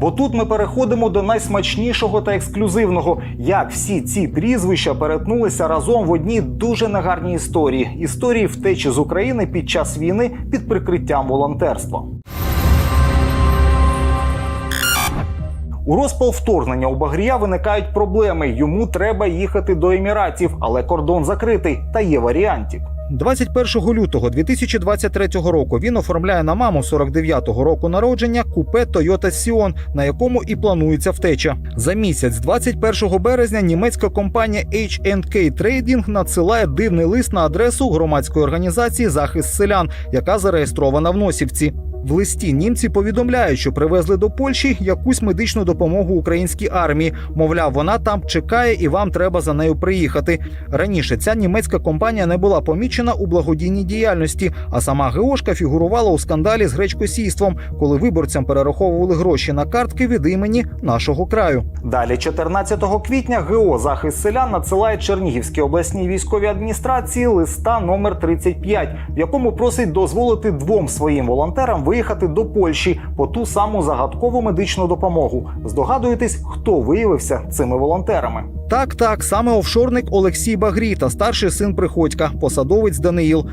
Бо тут ми переходимо до найсмачнішого та ексклюзивного, як всі ці прізвища перетнулися разом в одній дуже негарній історії історії втечі з України під час війни під прикриттям волонтерства. У розпал вторгнення у Багрія виникають проблеми. Йому треба їхати до Еміратів, але кордон закритий та є варіантів. 21 лютого 2023 року він оформляє на маму 49-го року народження купе Toyota Sion, на якому і планується втеча. За місяць, 21 березня, німецька компанія H&K Trading надсилає дивний лист на адресу громадської організації Захист селян, яка зареєстрована в Носівці. В листі німці повідомляють, що привезли до Польщі якусь медичну допомогу українській армії. Мовляв, вона там чекає і вам треба за нею приїхати. Раніше ця німецька компанія не була помічена у благодійній діяльності, а сама ГОшка фігурувала у скандалі з гречкосійством, коли виборцям перераховували гроші на картки від імені нашого краю. Далі, 14 квітня, ГО захист селян надсилає Чернігівській обласній військовій адміністрації листа номер 35, в якому просить дозволити двом своїм волонтерам виїхати до Польщі по ту саму загадкову медичну допомогу. Здогадуєтесь, хто виявився цими волонтерами? Так, так, саме офшорник Олексій Багрій та старший син Приходька, посадовець Даниїл.